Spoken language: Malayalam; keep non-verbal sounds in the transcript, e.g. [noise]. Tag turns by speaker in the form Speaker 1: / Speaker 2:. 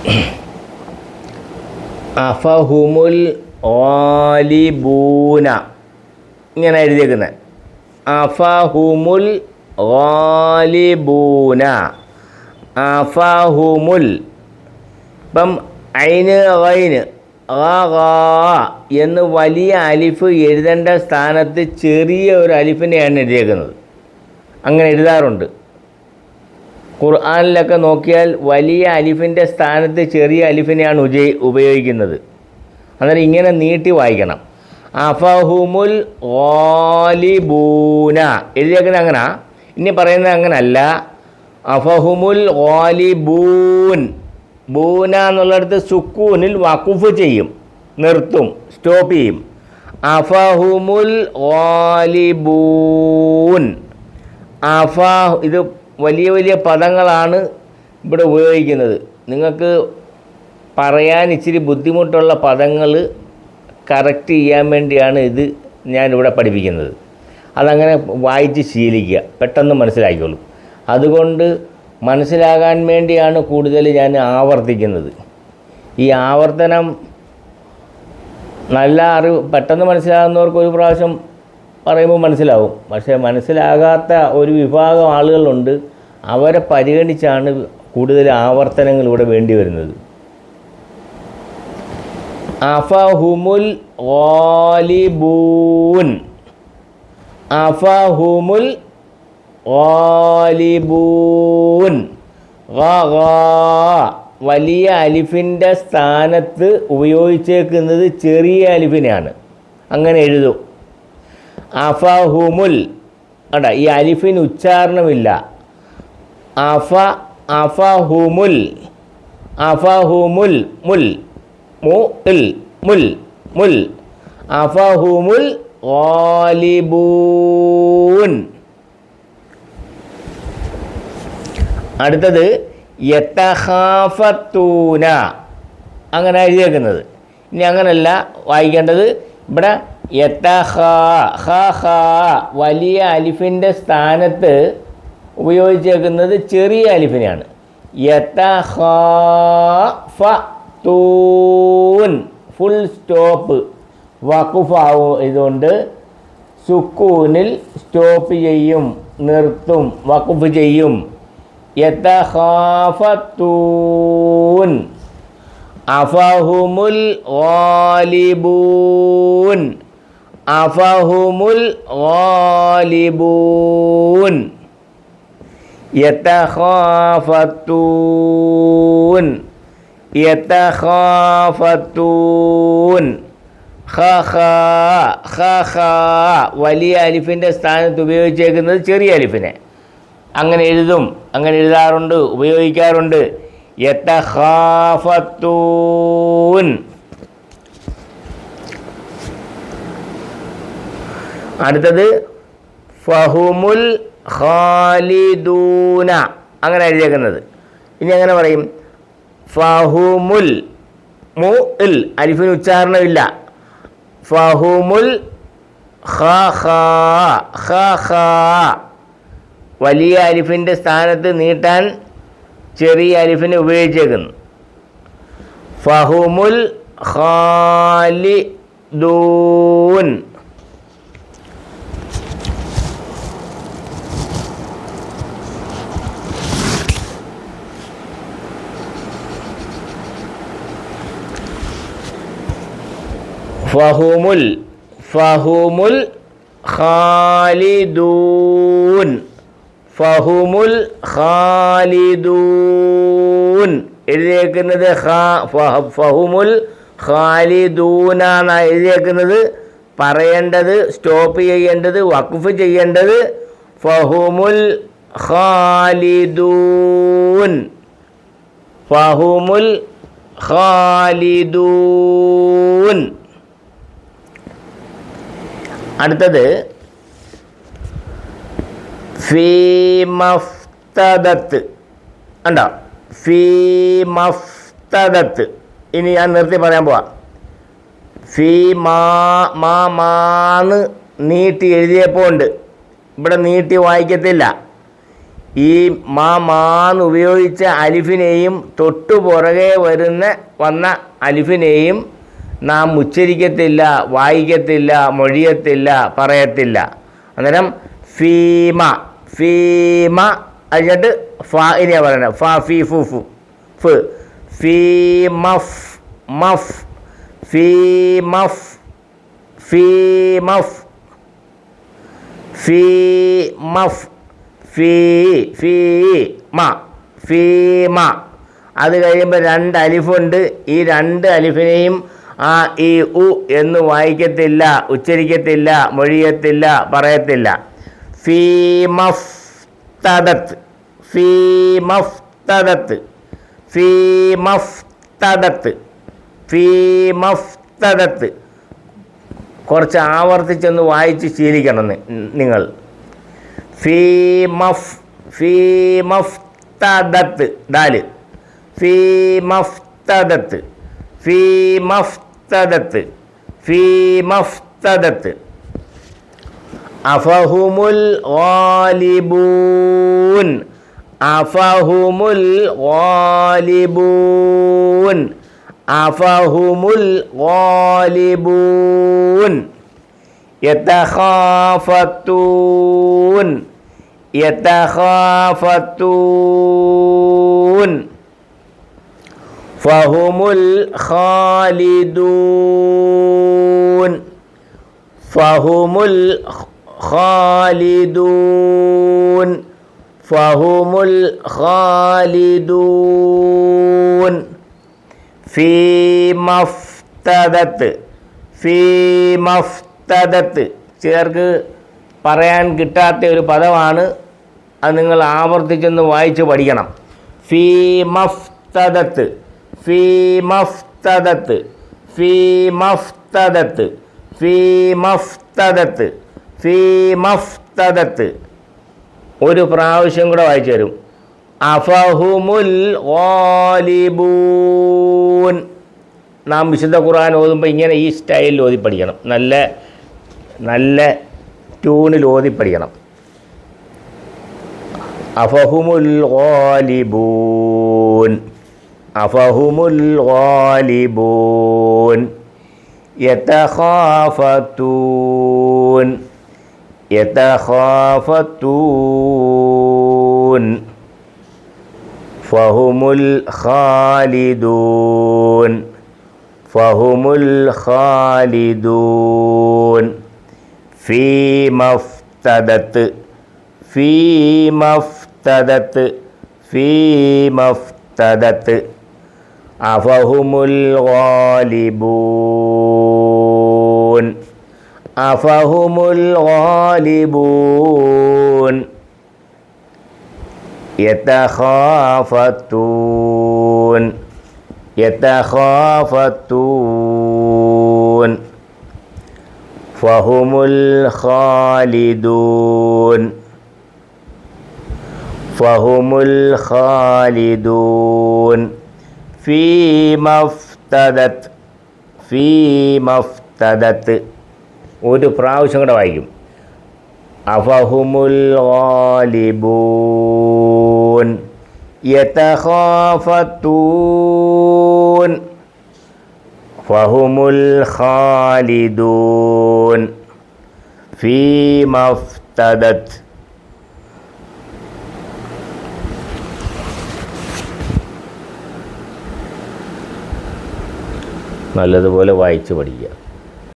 Speaker 1: [clears throat] അഫഹുമുൽ ഓലിബൂന ഇങ്ങനെ എഴുതിയേക്കുന്നത് അഫഹുമുൽ ഓലിബൂന അഫഹുമുൽ. ഇപ്പം ഐന് ഗാ എന്ന് വലിയ അലിഫ് എഴുതേണ്ട സ്ഥാനത്ത് ചെറിയ ഒരു അലിഫിനെയാണ് എഴുതിയേക്കുന്നത്. അങ്ങനെ എഴുതാറുണ്ട്. ഖുർആനിലൊക്കെ നോക്കിയാൽ വലിയ അലിഫിന്റെ സ്ഥാനത്ത് ചെറിയ അലിഫിനെയാണ് ഉജ ഉപയോഗിക്കുന്നത്. അന്നേരം ഇങ്ങനെ നീട്ടി വായിക്കണം. അഫഹുമുൽ ഓലിബൂന എഴുതിയേക്കുന്നത് അങ്ങനെ? ഇനി പറയുന്നത് അങ്ങനല്ല. അഫഹുമുൽ ഓലിബൂൻ ബൂന എന്നുള്ളിടത്ത് സുക്കൂനിൽ വഖുഫ് ചെയ്യും. നിർത്തും. സ്റ്റോപ്പ് ചെയ്യും. അഫഹുമുൽ ഓലിബൂൻ അഫ ഇത് വലിയ വലിയ പദങ്ങളാണ് ഇവിടെ ഉപയോഗിക്കുന്നത്. നിങ്ങൾക്ക് പറയാൻ ഇച്ചിരി ബുദ്ധിമുട്ടുള്ള പദങ്ങൾ കറക്റ്റ് ചെയ്യാൻ വേണ്ടിയാണ് ഇത് ഞാനിവിടെ പഠിപ്പിക്കുന്നത്. അതങ്ങനെ വായിച്ച് ശീലിക്കുക. പെട്ടെന്ന് മനസ്സിലാക്കിക്കോളും. അതുകൊണ്ട് മനസ്സിലാകാൻ വേണ്ടിയാണ് കൂടുതൽ ഞാൻ ആവർത്തിക്കുന്നത്. ഈ ആവർത്തനം നല്ല അറിവ് പെട്ടെന്ന് മനസ്സിലാകുന്നവർക്ക് ഒരു പ്രാവശ്യം പറയുമ്പോൾ മനസ്സിലാവും. പക്ഷേ മനസ്സിലാകാത്ത ഒരു വിഭാഗം ആളുകളുണ്ട്. അവരെ പരിഗണിച്ചാണ് കൂടുതൽ ആവർത്തനങ്ങൾ ഇവിടെ വേണ്ടി വരുന്നത്. അഫഹുമുൽ ഓലിബൂൻ അഫഹുമുൽ ഓലിബൂൻ. വലിയ അലിഫിന്റെ സ്ഥാനത്ത് ഉപയോഗിച്ചേക്കുന്നത് ചെറിയ അലിഫിനെയാണ്. അങ്ങനെ എഴുതും. അഫഹുമുൽ അട ഈ അലിഫിന് ഉച്ചാരണമില്ല. അഫ അഫഹുമുൽ അഫഹുമുൽ മുൽ മു ഇൽ മുൽ മുൽ അഫഹുമുൽ ഗാലിബൂൻ. അടുത്തത് യത്തഹാഫത്തൂന അങ്ങനെ എഴുതിയേക്കുന്നത്. ഇനി അങ്ങനല്ല വായിക്കേണ്ടത്. ഇവിടെ യത്തഹ ഹ ഹ വലിയ അലിഫിന്റെ സ്ഥാനത്ത് ഉപയോഗിച്ചേക്കുന്നത് ചെറിയ അലിഫിനെയാണ്. ഫുൾ സ്റ്റോപ്പ് വഖുഫാവും ഇതുകൊണ്ട് സുക്കൂനിൽ സ്റ്റോപ്പ് ചെയ്യും നിർത്തും വഖുഫ് ചെയ്യും. യത്തഹാഫത്തൂൻ അഫഹുമുൽ ഗാലിബൂൻ. അഫഹുമുൽ ഗാലിബൂൻ. യത്തഹാഫത്തൂൻ യത്തഹാഫത്തൂൻ വലിയ അലിഫിന്റെ സ്ഥാനത്ത് ഉപയോഗിച്ചേക്കുന്നത് ചെറിയ അലിഫിനെ. അങ്ങനെ എഴുതും അങ്ങനെ എഴുതാറുണ്ട് ഉപയോഗിക്കാറുണ്ട്. യത്തഹാഫത്തൂൻ അടുത്തത് ഫഹുമുൽ ഖാലിദൂന. അങ്ങനെ എഴുതിയേക്കുന്നത്. ഇനി അങ്ങനെ പറയും. ഫഹുമുൽ മു ഇൽ. അലിഫിന് ഉച്ചാരണമില്ല ഫഹുമുൽ വലിയ അലിഫിന്റെ സ്ഥാനത്ത് നീട്ടാൻ ചെറിയ അലിഫിനെ ഉപയോഗിച്ചേക്കുന്നു. ഫഹുമുൽ ഖാലിദൂൻ. ഫഹുമുൽ ഫഹുമുൽ ഖാലിദൂൻ. ഫഹുമുൽ ഖാലിദൂൻ. എഴുതിയേക്കുന്നത് ഫഹുമുൽ ഖാലിദൂനാണ് എഴുതിയേക്കുന്നത്. പറയേണ്ടത് സ്റ്റോപ്പ് ചെയ്യേണ്ടത് വഖഫ് ചെയ്യേണ്ടത് ഫഹുമുൽ ഖാലിദൂൻ. ഫഹുമുൽ ഖാലിദൂൻ. അടുത്തത് ഫീമഫ്തദത്ത് ഉണ്ടോ ഫീമഫ്തദത്ത് ഇനി ഞാൻ നിർത്തി പറയാൻ പോവാ. ഫീ മാ മാ മാന്ന് നീട്ടി എഴുതിയപ്പോൾ ഉണ്ട്. ഇവിടെ നീട്ടി വായിക്കത്തില്ല. ഈ മാ മാന്ന് ഉപയോഗിച്ച അലിഫിനെയും തൊട്ടു പുറകെ വരുന്ന വന്ന അലിഫിനെയും നാം ഉച്ചരിക്കത്തില്ല വായിക്കത്തില്ല മൊഴിയത്തില്ല പറയത്തില്ല. അന്നേരം ഫീമ ഫീമ അതിനകത്ത് ഫ ഇനിയാ പറയുന്നത്. ഫ ഫീ ഫു ഫു ഫ്. ഫീ മഫ് മഫ് ഫീ മഫ് ഫീ മഫ് ഫീ മഫ് ഫീ ഫീ മ ഫീ മ അത് കഴിയുമ്പോൾ രണ്ട് അലിഫുണ്ട്. ഈ രണ്ട് അലിഫിനെയും ആ ഈ ഉ എന്ന് വായിക്കത്തില്ല ഉച്ചരിക്കത്തില്ല മൊഴിയത്തില്ല പറയത്തില്ല. ഫീമഫ്തദത്ത് ഫീ മഫ് തദത്ത് ഫീ മഫ് തദത്ത് ഫീ മഫ് തദത്ത് കുറച്ച് ആവർത്തിച്ചൊന്ന് വായിച്ച് ശീലിക്കണം നിങ്ങൾ. ഫീമഫ് മഫ് ഫീ മഫ് തദത്ത് ദാൽ ഫീ മഫ് തദത്ത് ഫീ മഫ് തദത്ത് ഫീ മഫ് തദത്ത് അഫഹുമുൽ ഗാലിബൂൻ അഫഹുമുൽ ഗാലിബൂൻ അഫഹുമുൽ ഗാലിബൂൻ യതഖാഫത്തൂൻ യതഖാഫത്തൂൻ ഫഹുമുൽ ഖാലിദൂൻ. ഫഹുമുൽ ഖാലിദൂൻ. ഫഹുമുൽ ഖാലിദൂൻ. ഫീ മഫ്തദത്ത്. ഫീ മഫ്തദത്ത്. ചിലർക്ക് പറയാൻ കിട്ടാത്ത ഒരു പദമാണ്. അത് നിങ്ങൾ ആവർത്തിച്ചൊന്ന് വായിച്ച് പഠിക്കണം. ഫീ മഫ്തദത്ത്. ഫീമഫ്തദത്ത് ഫീ മഫ്തദത്ത് ഫീ മഫ്തദത്ത് ഒരു പ്രാവശ്യം കൂടെ വായിച്ചു തരും. അഫഹുമുൽ ഓലിബൂൻ നാം വിശുദ്ധ ഖുർആൻ ഓതുമ്പോൾ ഇങ്ങനെ ഈ സ്റ്റൈലിൽ ഓതി പഠിക്കണം. നല്ല നല്ല ട്യൂണിൽ ഓതി പഠിക്കണം. അഫഹുമുൽ ഗാലിബൂൻ. أفهم الغالبون يتخافتون يتخافتون فهم الخالدون فهم الخالدون فيما افتدت فيما افتدت فيما افتدت أفهم الغالبون؟ أفهم الغالبون؟ يتخافتون. يتخافتون. فهم الخالدون. فهم الخالدون. ഫീമഫ്തദത്ത് ഫീമഫ്തദത്ത് ഒരു പ്രാവശ്യം കൂടെ വായിക്കും. അഫഹുമുൽ ഗാലിബൂൻ. യതഖാഫത്തൂൻ. ഫഹുമുൽ ഖാലിദൂൻ. ഫീമഫ്തദത്ത് നല്ലതുപോലെ വായിച്ച് പഠിക്കുക.